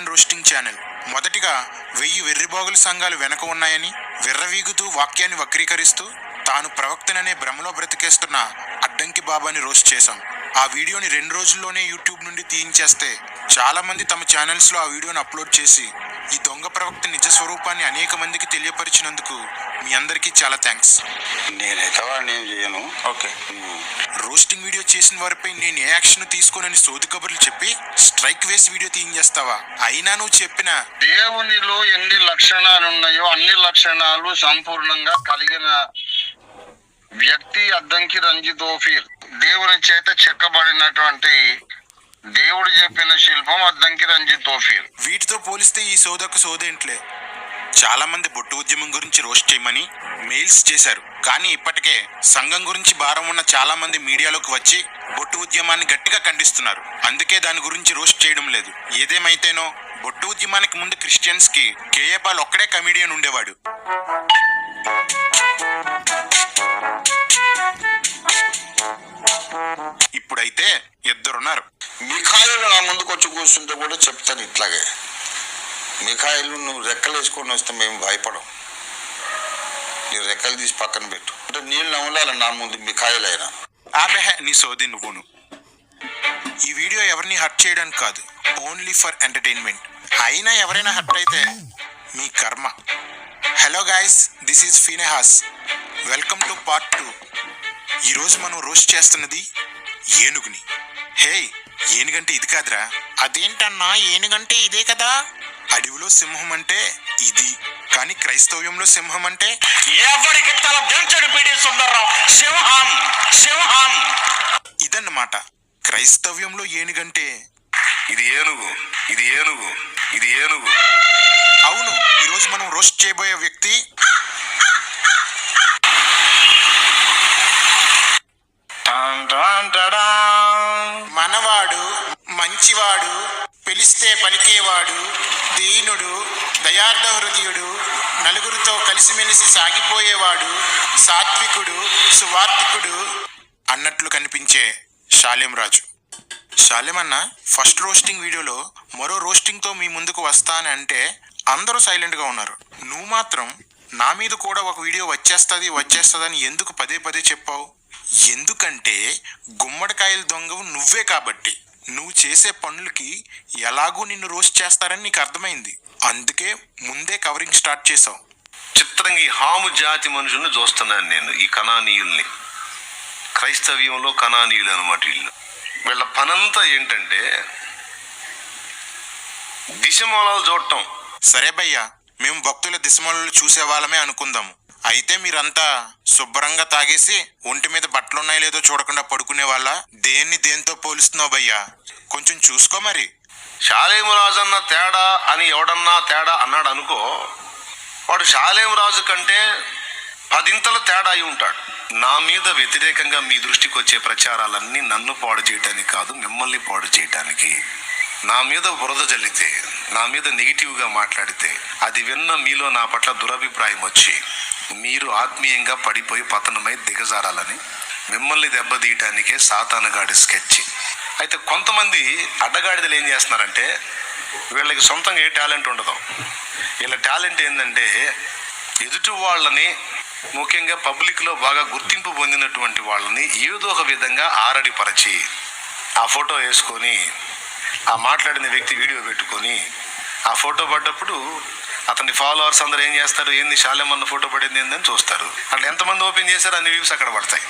Indian roasting channel. మొదటిగా వెయ్యి వెర్రిబాగుల సంఘాలు వెనక ఉన్నాయని విర్రవీగుతూ వాక్యాన్ని వక్రీకరిస్తూ తాను ప్రవక్తననే భ్రమలో బ్రతికేస్తున్న అడ్డంకి బాబాని రోస్ట్ చేశాం. ఆ వీడియోని రెండు రోజుల్లోనే యూట్యూబ్ నుండి తీయించేస్తే చాలామంది తమ ఛానల్స్లో ఆ వీడియోని అప్లోడ్ చేసి ఈ దొంగ ప్రవక్త నిజ స్వరూపాన్ని అనేక మందికి తెలియపరిచినందుకు మీ అందరికీ చాలా థ్యాంక్స్ చేయను ఓకే. రోస్టింగ్ వీడియో చేసిన వారిపై నేను ఏ యాక్షన్ తీసుకోనని సోది కబుర్లు చెప్పి స్ట్రైక్ వేసి వీడియో తీయించేస్తావా అయినా నువ్వు చెప్పిన. దేవునిలో ఎన్ని లక్షణాలు ఉన్నాయో అన్ని లక్షణాలు సంపూర్ణంగా కలిగిన వ్యక్తి అద్దంకి రంజిత్ ఓఫీర్. దేవుని చేత చెక్కబడినటువంటి దేవుడు చెప్పిన శిల్పం అద్దంకి రంజిత్ ఓఫీర్. వీటితో పోలిస్తే ఈ సోదొక సోదేంట్లే. చాలా మంది బొట్టు ఉద్యమం గురించి రోస్ట్ చేయమని మెయిల్స్ చేశారు. కానీ ఇప్పటికే సంఘం గురించి భారం ఉన్న చాలా మంది మీడియాలోకి వచ్చి బొట్టు ఉద్యమాన్ని గట్టిగా ఖండిస్తున్నారు. అందుకే దాని గురించి రోస్ట్ చేయడం లేదు. ఏదేమైతేనో బొట్టు ఉద్యమానికి ముందు క్రిస్టియన్స్కి కేఏపాల్ ఒక్కడే కమీడియన్ ఉండేవాడు. ఇప్పుడైతే ఇద్దరున్నారు. మిఖాయిలు నా ముందుకు వచ్చి కూర్చుంటే కూడా చెప్తాను ఇట్లాగే. మిఖాయిలు నువ్వు రెక్కలు వేసుకొని వస్తే మేము భయపడం నీ రెక్కలు తీసి పక్కన పెట్టు. అంటే నీళ్ళు నవ్వులాలి నా ముందు అయినా ఆపే నీ సోది నువ్వును. ఈ వీడియో ఎవరిని హర్ట్ చేయడానికి కాదు ఓన్లీ ఫర్ ఎంటర్టైన్మెంట్ అయినా ఎవరైనా హర్ట్ అయితే మీ కర్మ. Hello guys this is Phinehas welcome to part two ఈరోజు మనం రోస్ట్ చేస్తున్నది ఏనుగుని. హే ఏనుగంటే ఇది కాదురా. అదేంటన్నా ఏనుగంటే ఇదే కదా? అడవిలో సింహం అంటే ఇది. కానీ క్రైస్తవ్యంలో సింహం అంటే? ఎవరికి తల దించడు పిడి సుందరరావు? సింహం! సింహం! ఇదన్నమాట. క్రైస్తవ్యంలో ఏనుగంటే? ఇది ఏనుగు. ఇది ఏనుగు. ఇది ఏనుగు. అవును ఈరోజు మనం రోస్ట్ చేయబోయే వ్యక్తి. మనవాడు మంచివాడు పిలిస్తే పలికేవాడు దీనుడు దయార్థ హృదయుడు నలుగురితో కలిసిమెలిసి సాగిపోయేవాడు సాత్వికుడు సువార్తికుడు అన్నట్లు కనిపించే శాలెం రాజు. శాలెం అన్న ఫస్ట్ రోస్టింగ్ వీడియోలో మరో రోస్టింగ్తో మీ ముందుకు వస్తానంటే అందరూ సైలెంట్గా ఉన్నారు. నువ్వు మాత్రం నా మీద కూడా ఒక వీడియో వచ్చేస్తుంది వచ్చేస్తుందని ఎందుకు పదే పదే చెప్పావు? ఎందుకంటే గుమ్మడికాయల దొంగవు నువ్వే కాబట్టి. నువ్వు చేసే పనులకి ఎలాగూ నిన్ను రోస్ట్ చేస్తారని నీకు అర్థమైంది. అందుకే ముందే కవరింగ్ స్టార్ట్ చేసావు చిత్రంగా ఈ హాము జాతి మనుషుల్ని చూస్తున్నాను నేను ఈ కణానీయుల్ని. క్రైస్తవ్యంలో కణానీయులు అనమాట వీళ్ళు. వీళ్ళ పనంతా ఏంటంటే దిశమూలాలు చూడటం. సరే భయ్యా మేము భక్తుల దిశమలు చూసే వాళ్ళమే అనుకుందాము. అయితే మీరంతా శుభ్రంగా తాగేసి ఒంటి మీద బట్టలున్నాయో లేదో చూడకుండా పడుకునే వాళ్ళ? దేన్ని దేంతో పోలుస్తున్నావు భయ్యా? కొంచెం చూసుకో మరి. శాలేము రాజు తేడా అని ఎవడన్నా తేడా అన్నాడు అనుకో వాడు శాలేము రాజు కంటే పదింతల తేడా అయి ఉంటాడు. నా మీద వ్యతిరేకంగా మీ దృష్టికి వచ్చే ప్రచారాలన్నీ నన్ను పాడు చేయటానికి కాదు మిమ్మల్ని పాడు చేయటానికి. నా మీద బురద జల్లితే నా మీద నెగిటివ్గా మాట్లాడితే అది విన్న మీలో నా పట్ల దురభిప్రాయం వచ్చి మీరు ఆత్మీయంగా పడిపోయి పతనమై దిగజారాలని మిమ్మల్ని దెబ్బతీయటానికే సాతానగాడి స్కెచ్. అయితే కొంతమంది అడ్డగాడిదలు ఏం చేస్తున్నారంటే వీళ్ళకి సొంతంగా ఏ టాలెంట్ ఉండదు. వీళ్ళ టాలెంట్ ఏంటంటే ఎదుటి వాళ్ళని ముఖ్యంగా పబ్లిక్లో బాగా గుర్తింపు పొందినటువంటి వాళ్ళని ఏదో ఒక విధంగా ఆరడిపరచి ఆ ఫోటో వేసుకొని ఆ మాట్లాడిన వ్యక్తి వీడియో పెట్టుకొని ఆ ఫోటో పడ్డప్పుడు అతని ఫాలోవర్స్ అందరూ ఏం చేస్తారు? ఏంది శాలెమన్న ఫోటో పడింది ఏందని చూస్తారు. అట్లా ఎంతమంది ఓపెన్ చేశారు? అన్ని వ్యూస్ అక్కడ పడతాయి.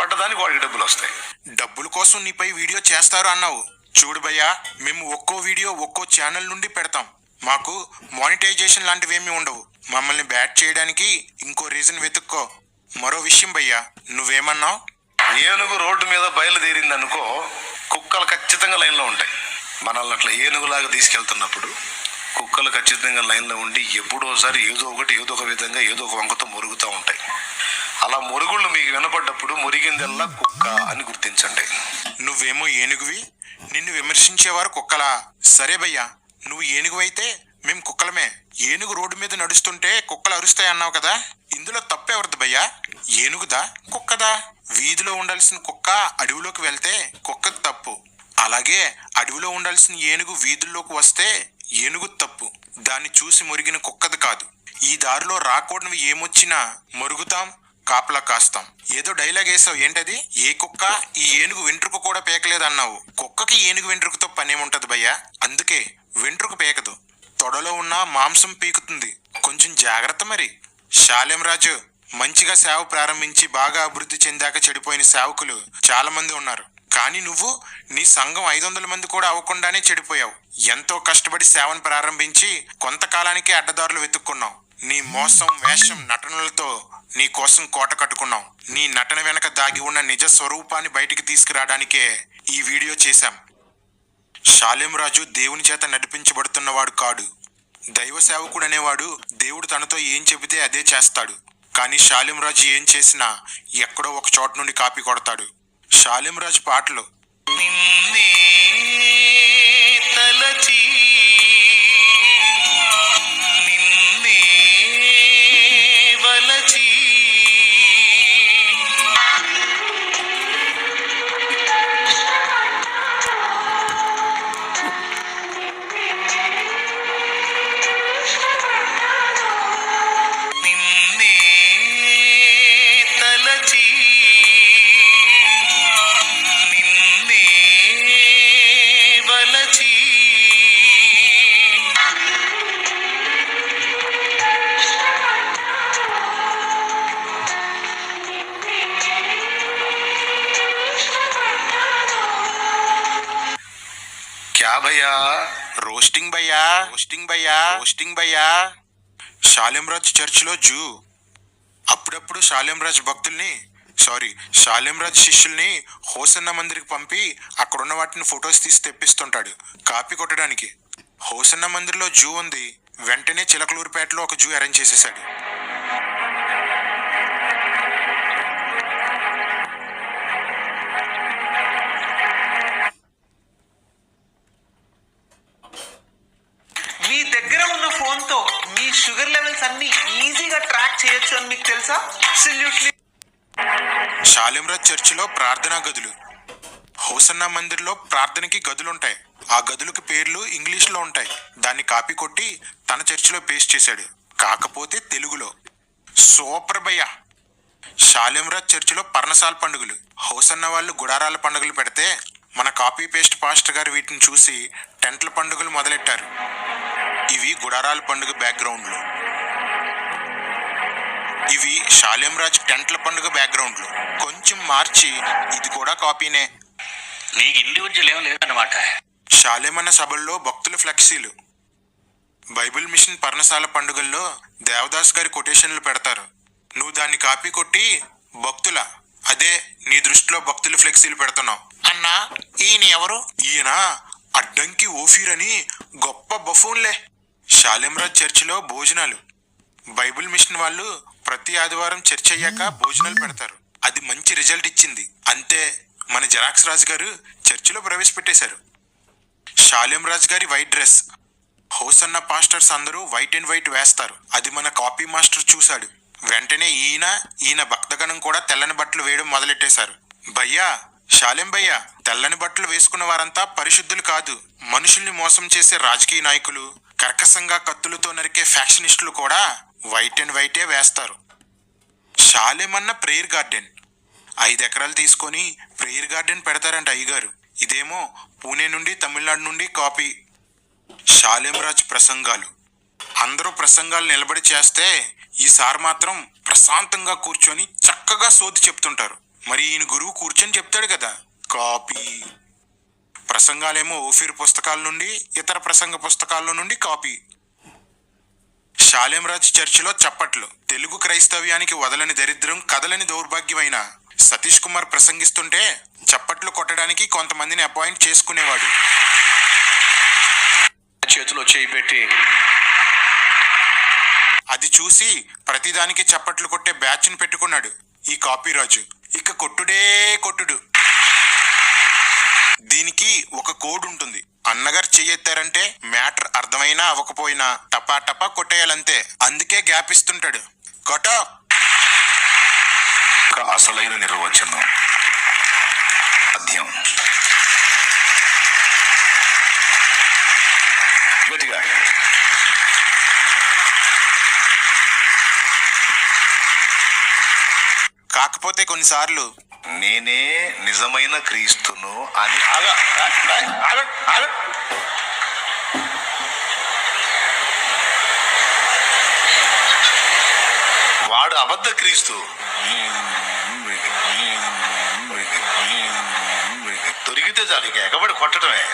పడ్డదానికి వాడికి డబ్బులు వస్తాయి. డబ్బుల కోసం నీపై వీడియో చేస్తారు అన్నావు. చూడు భయ్యా మేము ఒక్కో వీడియో ఒక్కో ఛానల్ నుండి పెడతాం. మాకు మానిటైజేషన్ లాంటివి ఏమీ ఉండవు. మమ్మల్ని బ్యాట్ చేయడానికి ఇంకో రీజన్ వెతుక్కో. మరో విషయం భయ్యా నువ్వేమన్నావు? ఏనుగు రోడ్డు మీద బయలుదేరింది అనుకో కుక్కలు ఖచ్చితంగా లైన్లో ఉంటాయి. మనల్ని అట్లా ఏనుగులాగా తీసుకెళ్తున్నప్పుడు కుక్కలు ఖచ్చితంగా లైన్లో ఉండి ఎప్పుడోసారి ఏదో ఒకటి ఏదో ఒక విధంగా ఏదో ఒక వంకతో మురుగుతూ ఉంటాయి. అలా మురుగుళ్ళు మీకు వినపడ్డప్పుడు మురిగిందల్లా కుక్క అని గుర్తించండి. నువ్వేమో ఏనుగువి నిన్ను విమర్శించేవారు కుక్కలా. సరే భయ్యా నువ్వు ఏనుగువైతే మేము కుక్కలమే. ఏనుగు రోడ్డు మీద నడుస్తుంటే కుక్కలు అరుస్తాయి అన్నావు కదా? ఇందులో తప్పెవరిది భయ్యా? ఏనుగుదా? కుక్కదా? వీధిలో ఉండాల్సిన కుక్క అడవిలోకి వెళ్తే కుక్కకు తప్పు. అలాగే అడవిలో ఉండాల్సిన ఏనుగు వీధుల్లోకి వస్తే ఏనుగు తప్పు. దాన్ని చూసి మురిగిన కుక్కది కాదు. ఈ దారిలో రాకూడనివి ఏమొచ్చినా మరుగుతాం కాపలా కాస్తాం. ఏదో డైలాగ్ వేసావు ఏంటది? ఏ కుక్క ఈ ఏనుగు వెంట్రుక కూడా పేకలేదన్నావు. కుక్కకి ఏనుగు వెంట్రుకతో పనేముంటది భయ్యా? అందుకే వెంట్రుకు పేకదు. తొడలో ఉన్న మాంసం పీకుతుంది. కొంచెం జాగ్రత్త మరి. శాలెం రాజు మంచిగా సేవ ప్రారంభించి బాగా అభివృద్ధి చెందాక చెడిపోయిన సేవకులు చాలా మంది ఉన్నారు. కానీ నువ్వు నీ సంఘం ఐదు వందల మంది కూడా అవ్వకుండానే చెడిపోయావు. ఎంతో కష్టపడి సేవను ప్రారంభించి కొంతకాలానికి అడ్డదారులు వెతుక్కున్నాం. నీ మోసం వేషం నటనలతో నీ కోసం కోట కట్టుకున్నాం. నీ నటన వెనక దాగి ఉన్న నిజ స్వరూపాన్ని బయటికి తీసుకురావడానికే ఈ వీడియో చేశాం. షాలేం రాజు దేవుని చేత నడిపించబడుతున్నవాడు కాడు. దైవ సేవకుడు అనేవాడు దేవుడు తనతో ఏం చెబితే అదే చేస్తాడు. కానీ షాలేం రాజు ఏం చేసినా ఎక్కడో ఒక చోట నుండి కాపీ కొడతాడు. షాలేం రాజు పాటలు. నిన్నే తలచి భయ్యా రోస్టింగ్ భయ్యా రోస్టింగ్ భయ్యా రోస్టింగ్ భయ్యా. షాలేం రాజ్ చర్చిలో జూ. అప్పుడప్పుడు షాలేం రాజ్ భక్తుల్ని సారీ షాలేం రాజ్ శిష్యుల్ని హోసన్న మందిరికి పంపి అక్కడున్న వాటిని ఫొటోస్ తీసి తెప్పిస్తుంటాడు కాపీ కొట్టడానికి. హోసన్న మందిర్లో జూ ఉంది. వెంటనే చిలకలూరుపేటలో ఒక జూ అరేంజ్ చేసేసాడు షాలింరాజ్ చర్చిలో ప్రార్థనా గదులు. హోసన్న మందిర్లో ప్రార్థనకి గదులుంటాయి. ఆ గదులకు పేర్లు ఇంగ్లీష్లో ఉంటాయి. దాన్ని కాపీ కొట్టి తన చర్చిలో పేస్ట్ చేశాడు. కాకపోతే తెలుగులో. సూపర్ భయ్య చర్చిలో పర్ణశాల పండుగలు. హోసన్న వాళ్ళు గుడారాల పండుగలు పెడితే మన కాపీ పేస్ట్ పాస్టర్ గారు వీటిని చూసి టెంట్ల పండుగలు మొదలెట్టారు. ఇవి గుడారాల పండుగ బ్యాక్గ్రౌండ్లో. ఇవి షాలేంరాజ్ టెంట్ల పండుగ బ్యాక్గ్రౌండ్లు. కొంచెం మార్చి ఇది కూడా కాపీనే. నీకు ఇండివిజువల్ ఏం లేదన్నమాట షాలేమన్న సభల్లో భక్తుల ఫ్లెక్సీలు. బైబిల్ మిషన్ పర్ణశాల పండుగల్లో దేవదాస్ గారి కొటేషన్లు పెడతారు. నువ్వు దాన్ని కాపీ కొట్టి భక్తుల అదే నీ దృష్టిలో భక్తుల ఫ్లెక్సీలు పెడుతున్నావు. అన్నా ఈయన ఎవరు? ఈయన అడ్డంకి ఓఫీర్ అని గొప్ప బఫూన్లే. షాలేంరాజ్ చర్చిలో భోజనాలు. బైబిల్ మిషన్ వాళ్ళు ప్రతి ఆదివారం చర్చ్ అయ్యాక భోజనాలు పెడతారు. అది మంచి రిజల్ట్ ఇచ్చింది. అంతే మన జెరాక్స్ రాజు గారు చర్చిలో ప్రవేశపెట్టేశారు. షాలేం రాజ్ గారి వైట్ డ్రెస్. హోసన్న పాస్టర్స్ అందరూ వైట్ అండ్ వైట్ వేస్తారు. అది మన కాపీ మాస్టర్ చూశాడు. వెంటనే ఈయన ఈయన భక్తగణం కూడా తెల్లని బట్టలు వేయడం మొదలెట్టేశారు. భయ్యా షాలేం భయ్యా తెల్లని బట్టలు వేసుకున్న వారంతా పరిశుద్ధులు కాదు మనుషుల్ని మోసం చేసే రాజకీయ నాయకులు కర్కశంగా కత్తులతో నరికే ఫ్యాక్షనిస్టులు కూడా వైట్ అండ్ వైటే వేస్తారు. షాలేమన్న ప్రేయర్ గార్డెన్. ఐదు ఎకరాలు తీసుకొని ప్రేయర్ గార్డెన్ పెడతారంట అయ్యగారు. ఇదేమో పూణే నుండి తమిళనాడు నుండి కాపీ. షాలేమరాజ్ ప్రసంగాలు. అందరూ ప్రసంగాలు నిలబడి చేస్తే ఈసారి మాత్రం ప్రశాంతంగా కూర్చొని చక్కగా సోది చెప్తుంటారు. మరి ఈయన గురువు కూర్చొని చెప్తాడు కదా. కాపీ. ప్రసంగాలేమో ఓఫీర్ పుస్తకాల నుండి ఇతర ప్రసంగ పుస్తకాల నుండి కాపీ. షాలేంరాజ్ చర్చిలో చప్పట్లు. తెలుగు క్రైస్తవ్యానికి వదలని దరిద్రం కదలని దౌర్భాగ్యమైన సతీష్ కుమార్ ప్రసంగిస్తుంటే చప్పట్లు కొట్టడానికి కొంతమందిని అపాయింట్ చేసుకునేవాడు. చేతిలో చేయి పెట్టి. అది చూసి ప్రతిదానికి చప్పట్లు కొట్టే బ్యాచ్ను పెట్టుకున్నాడు ఈ కాపీరాజు ఇక కొట్టుడే కొట్టుడు. దీనికి ఒక కోడ్ ఉంటుంది. అన్నగారు చెయ్యెత్తారంటే మ్యాటర్ అర్థమైనా అవ్వకపోయినా టపా టపా కొట్టేయాలంతే. అందుకే గ్యాప్ ఇస్తుంటాడు. కొట్టో. అసలైన నిర్వచనం. గట్టిగా. కాకపోతే కొన్నిసార్లు నేనే నిజమైన క్రీస్తును అని వాడు అబద్ధ క్రీస్తు. దొరికితే చాలు ఇక ఎగబడి కొట్టడమే.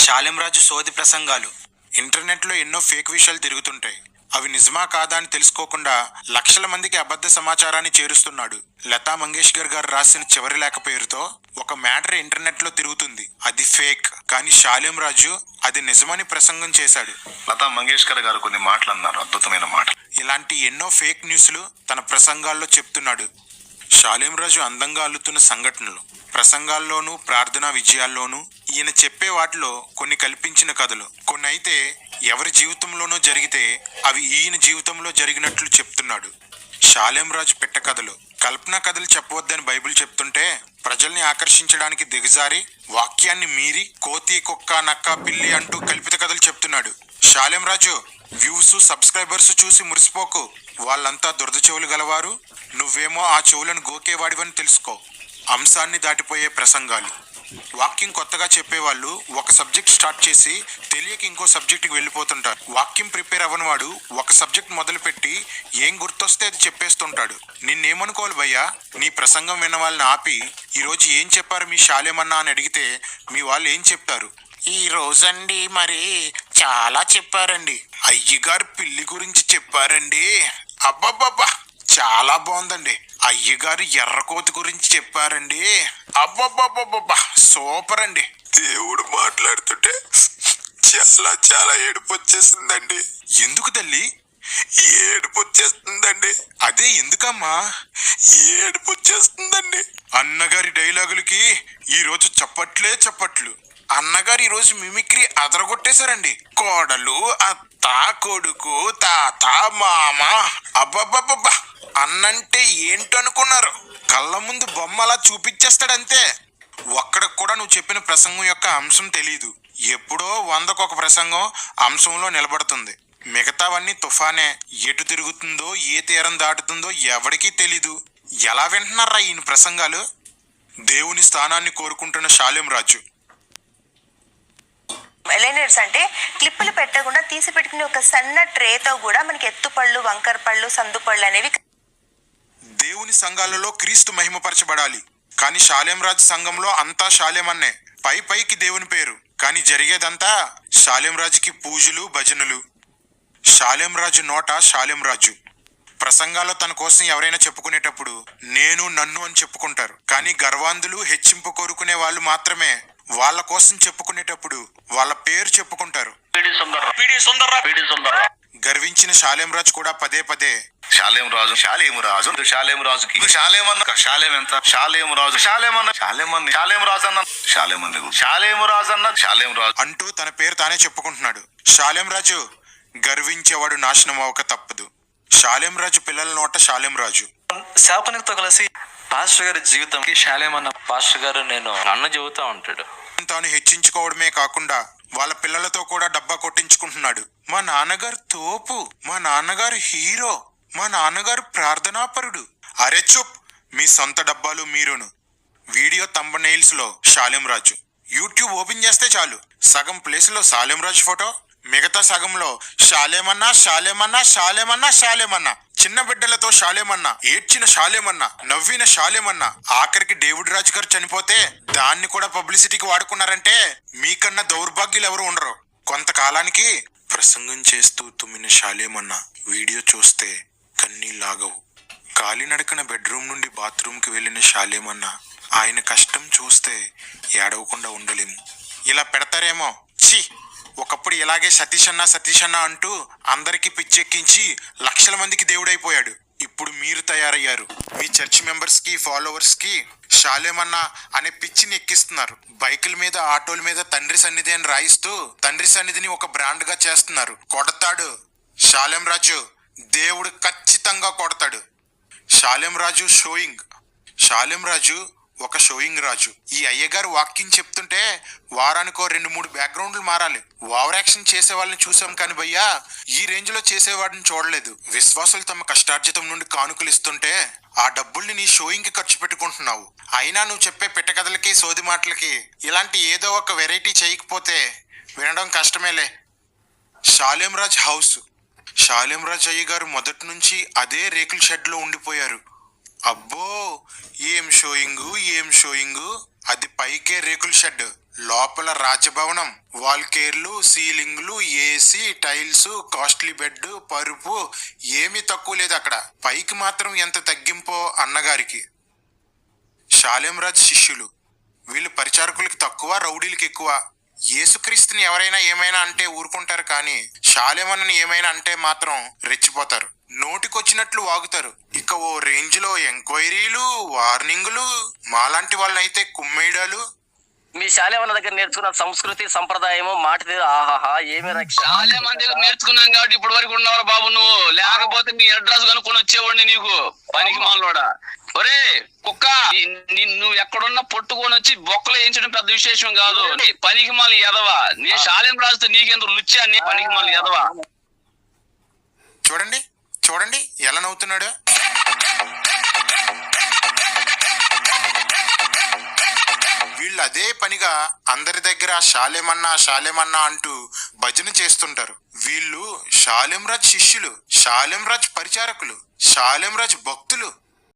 శాలెంరాజు సోది ప్రసంగాలు. ఇంటర్నెట్లో ఎన్నో ఫేక్ విషయాలు తిరుగుతుంటాయి. అవి నిజమా కాదా అని తెలుసుకోకుండా లక్షల మందికి అబద్ధ సమాచారాన్ని చేరుస్తున్నాడు. లతా మంగేష్కర్ గారు రాసిన చివరి లేఖ పేరుతో ఒక మ్యాటర్ ఇంటర్నెట్లో తిరుగుతుంది. అది ఫేక్. కానీ శాలెం రాజు అది నిజమని ప్రసంగం చేశాడు. లతా మంగేష్కర్ గారు కొన్ని మాటలు అన్నారు. అద్భుతమైన మాటలు. ఇలాంటి ఎన్నో ఫేక్ న్యూస్లు తన ప్రసంగాల్లో చెప్తున్నాడు. షాలేం రాజు అందంగా అల్లుతున్న సంఘటనలు ప్రసంగాల్లోనూ ప్రార్థనా విజయాల్లోనూ ఈయన చెప్పే వాటిలో కొన్ని కల్పించిన కథలు. కొన్ని అయితే ఎవరి జీవితంలోనో జరిగితే అవి ఈయన జీవితంలో జరిగినట్లు చెప్తున్నాడు. షాలేంరాజు పెట్ట కథలు. కల్పన కథలు చెప్పవద్దని బైబిల్ చెప్తుంటే ప్రజల్ని ఆకర్షించడానికి దిగజారి వాక్యాన్ని మీరి కోతి కుక్క నక్క పిల్లి అంటూ కల్పిత కథలు చెప్తున్నాడు. షాలెంరాజు వ్యూస్ సబ్స్క్రైబర్స్ చూసి మురిసిపోకు. వాళ్ళంతా దురద చెవులు గలవారు. నువ్వేమో ఆ చెవులను గోకేవాడివని తెలుసుకో. అంశాన్ని దాటిపోయే ప్రసంగాలు. వాక్యం కొత్తగా చెప్పేవాళ్ళు ఒక సబ్జెక్ట్ స్టార్ట్ చేసి తెలియక ఇంకో సబ్జెక్ట్కి వెళ్ళిపోతుంటారు. వాక్యం ప్రిపేర్ అవ్వని వాడు ఒక సబ్జెక్ట్ మొదలుపెట్టి ఏం గుర్తొస్తే అది చెప్పేస్తుంటాడు. నిన్నేమనుకోవాలి భయ్యా? నీ ప్రసంగం విన్న వాళ్ళని ఆపి ఈరోజు ఏం చెప్పారు మీ శాలేమన్నా అని అడిగితే మీ వాళ్ళు ఏం చెప్తారు? ఈ రోజండి మరి చాలా చెప్పారండి. అయ్యగారు పిల్లి గురించి చెప్పారండి. అబ్బబ్బబ్బా! చాలా బాగుందండి. అయ్యగారు ఎర్రకోతి గురించి చెప్పారండి. అబ్బబ్బబ్బబ్బబ్బా సూపర్ అండి. దేవుడు మాట్లాడుతుంటే చాలా చాలా ఏడుపు వచ్చేస్తుందండి ఎందుకు తల్లి? ఏడుపు వచ్చేస్తుందండి అదే ఎందుకమ్మా? ఏడుపు వచ్చేస్తుందండి అన్నగారి డైలాగులకి ఈరోజు చప్పట్లే చప్పట్లు. అన్నగారు ఈరోజు మిమిక్రీ అదరగొట్టేశారండి. కోడలు అత్త కొడుకు తాత మామ. అబ్బబ్బబ్బబ్బా అన్నంటే ఏంటనుకున్నారు? కళ్ళ ముందు బొమ్మలా చూపించేస్తాడంతే ఒక్కడికి కూడా నువ్వు చెప్పిన ప్రసంగం యొక్క అంశం తెలియదు ఎప్పుడో వందకొక ప్రసంగం అంశంలో నిలబడుతుంది. మిగతావన్నీ తుఫానే. ఎటు తిరుగుతుందో ఏ తీరం దాటుతుందో ఎవరికీ తెలీదు. ఎలా వింటున్నారా ఈయన ప్రసంగాలు? దేవుని స్థానాన్ని కోరుకుంటున్న శాలెం రాజు. ఎలైనర్స్ అంటే క్లిప్పులు పెట్టకుండా తీసి పెట్టుకునే ఒక సన్న ట్రేతో కూడా మనకి ఎత్తుపళ్ళు వంకర పళ్ళు సందు పళ్ళు అనేవి దేవుని సంఘాలలో క్రీస్తు మహిమపరచబడాలి. కానీ శాలేం రాజు సంఘంలో అంతా శాలేమన్నే పై పైకి దేవుని పేరు. కానీ జరిగేదంతా శాలేం రాజుకి పూజలు భజనలు. శాలేం రాజు నోట శాలేం రాజు. ప్రసంగాల్లో తన కోసం ఎవరైనా చెప్పుకునేటప్పుడు నేను నన్ను అని చెప్పుకుంటారు. కానీ గర్వాంధులు హెచ్చింపు కోరుకునే వాళ్ళు మాత్రమే వాళ్ళ కోసం చెప్పుకునేటప్పుడు వాళ్ళ పేరు చెప్పుకుంటారు. గర్వించిన శాలేం రాజు కూడా పదే పదే. శాలేం రాజు శాలేం రాజు శాలేం రాజుకి ఇది శాలేం అన్న శాలేం ఎంత శాలేం రాజు శాలేం అన్న శాలేం అన్న శాలేం రాజు అన్న శాలేం అన్న శాలేం రాజు అన్న శాలేం రాజు అంటూ తన పేరు తానే చెప్పుకుంటున్నాడు. శాలెం రాజు గర్వించేవాడు నాశనం అవ్వక తప్పదు. శాలెం రాజు పిల్లల నోట శాలెం రాజు సేవకునితో కలిసి పాస్టర్ గారి జీవితంకి శాలేమన్న పాస్టర్ గారు నేను అన్న చెబుతా ఉంటాడు. తాను హెచ్చించుకోవడమే కాకుండా వాళ్ళ పిల్లలతో కూడా డబ్బా కొట్టించుకుంటున్నాడు. మా నాన్నగారు తోపు మా నాన్నగారు హీరో మా నాన్నగారు ప్రార్థనాపరుడు. అరే చూప్ మీ సొంత డబ్బాలు మీరును. వీడియో తంబనైల్స్లో శాలెం రాజు యూట్యూబ్ ఓపెన్ చేస్తే చాలు. సగం ప్లేస్లో రాజు ఫోటో మిగతా సగంలో శాలేమన్నా శాలేమన్నా శాలేమన్నా శాలేమన్నా. చిన్న బిడ్డలతో శాలేమన్నా ఏడ్చిన శాలేమన్నా నవ్విన శాలేమన్నా. ఆఖరికి డేవిడ్ రాజు గారు చనిపోతే దాన్ని కూడా పబ్లిసిటీకి వాడుకున్నారంటే మీకన్నా దౌర్భాగ్యులు ఎవరు ఉండరు. కొంతకాలానికి ప్రసంగం చేస్తూ తుమ్మిన శాలేమన్న వీడియో చూస్తే కన్నీళ్ళాగవు కాలినడకన బెడ్రూమ్ నుండి బాత్రూమ్కి వెళ్ళిన శాలేమన్న ఆయన కష్టం చూస్తే ఏడవకుండా ఉండలేము. ఇలా పెడతారేమో? ఛీ! ఒకప్పుడు ఇలాగే సతీష్ అన్న సతీష్ అన్న అంటూ అందరికీ పిచ్చెక్కించి లక్షల మందికి దేవుడైపోయాడు. ఇప్పుడు మీరు తయారయ్యారు. మీ చర్చ్ మెంబర్స్కి ఫాలోవర్స్కి షాలేమన్నా అనే పిచ్చిని ఎక్కిస్తున్నారు. బైకుల మీద ఆటోల మీద తండ్రి సన్నిధి అని రాయిస్తూ తండ్రి సన్నిధిని ఒక బ్రాండ్గా చేస్తున్నారు. కొడతాడు. శాలెం రాజు దేవుడు ఖచ్చితంగా కొడతాడు. శాలెం రాజు షోయింగ్. శాలెం రాజు ఒక షోయింగ్ రాజు. ఈ అయ్యగారు వాకింగ్ చెప్తుంటే వారానికో రెండు మూడు బ్యాక్గ్రౌండ్లు మారాలి. ఓవర్ యాక్షన్ చేసే వాళ్ళని చూసాం కానీ భయ్యా ఈ రేంజ్లో చేసేవాడిని చూడలేదు. విశ్వాసులు తమ కష్టార్జితం నుండి కానుకలు ఇస్తుంటే ఆ డబ్బుల్ని నీ షోయింగ్కి ఖర్చు పెట్టుకుంటున్నావు. అయినా నువ్వు చెప్పే పిట్టకథలకి సోది మాటలకి ఇలాంటి ఏదో ఒక వెరైటీ చేయకపోతే వినడం కష్టమేలే. షాలేంరాజ్ హౌస్. షాలేంరాజ్ అయ్య గారు మొదటి నుంచి అదే రేకుల షెడ్లో ఉండిపోయారు. అబ్బో ఏం షోయింగ్ ఏం షోయింగు? అది పైకే రేకుల షెడ్ లోపల రాజభవనం వాల్ కేర్లు సీలింగ్లు ఏసీ టైల్స్ కాస్ట్లీ బెడ్ పరుపు ఏమీ తక్కువ లేదు అక్కడ. పైకి మాత్రం ఎంత తగ్గింపో అన్నగారికి. షాలేంరాజ్ శిష్యులు వీళ్ళు పరిచారకులకి తక్కువ రౌడీలకి ఎక్కువ. యేసుక్రీస్తుని ఎవరైనా ఏమైనా అంటే ఊరుకుంటారు కానీ శాలేమనని ఏమైనా అంటే మాత్రం రెచ్చిపోతారు. నోటికొచ్చినట్లు వాగుతారు. ఇక ఓ రేంజ్లో ఎంక్వైరీలు వార్నింగులు మాలాంటి వాళ్ళైతే కుమ్మేయడాలు మీ శాలేమన్న దగ్గర నేర్చుకున్న సంస్కృతి సంప్రదాయము మాట తీరు ఆహాహా ఏమి రక్ష? చాలా మంది నేర్చుకున్నాం కాబట్టి ఇప్పటి వరకు ఉన్నావు బాబు నువ్వు. లేకపోతే మీ అడ్రస్ కనుక్కొని వచ్చేవాడిని నీకు. పనికి మాలోడా. ఒరే కుక్క నీ- నీ- నువ్వు ఎక్కడున్నా పొట్టుకొని వచ్చి బొక్కలు వేయించడం పెద్ద విశేషం కాదు. పనికి మాలి ఎదవా నేను శాలెం రాజుతో నీకెందుకు లుచ్చా నీ పనికి మాలి ఎదవా చూడండి. చూడండి ఎలా నవ్వుతున్నాడు. వీళ్ళు అదే పనిగా అందరి దగ్గర షాలేమన్నా షాలేమన్నా అంటూ భజన చేస్తుంటారు. వీళ్ళు షాలింరాజ్ శిష్యులు షాలింరాజ్ పరిచారకులు షాలింరాజ్ భక్తులు.